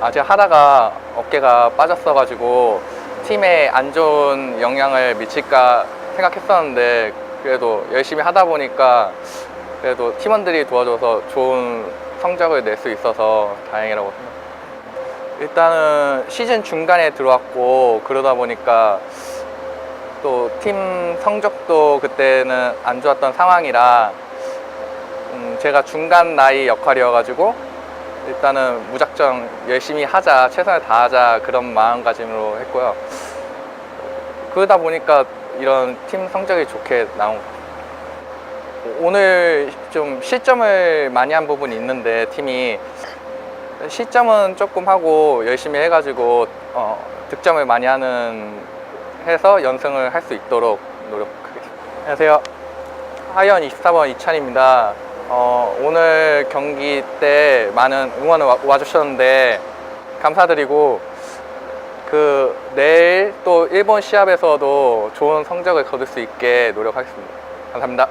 아, 제가 하다가 어깨가 빠졌어가지고 팀에 안 좋은 영향을 미칠까 생각했었는데 그래도 열심히 하다 보니까 그래도 팀원들이 도와줘서 좋은 성적을 낼 수 있어서 다행이라고 생각합니다. 일단은 시즌 중간에 들어왔고 그러다 보니까 또 팀 성적도 그때는 안 좋았던 상황이라 음, 제가 중간 나이 역할이어가지고 일단은 무작정 열심히 하자 최선을 다하자 그런 마음가짐으로 했고요 그러다 보니까 이런 팀 성적이 좋게 나온 것 같아요 오늘 좀 실점을 많이 한 부분이 있는데 팀이 시점은 조금 하고 열심히 해가지고 어, 득점을 많이 하는 해서 연승을 할 수 있도록 노력하겠습니다. 안녕하세요. 하이언 24번 이찬입니다. 어, 오늘 경기 때 많은 응원을 와, 와주셨는데 감사드리고 그 내일 또 일본 시합에서도 좋은 성적을 거둘 수 있게 노력하겠습니다. 감사합니다.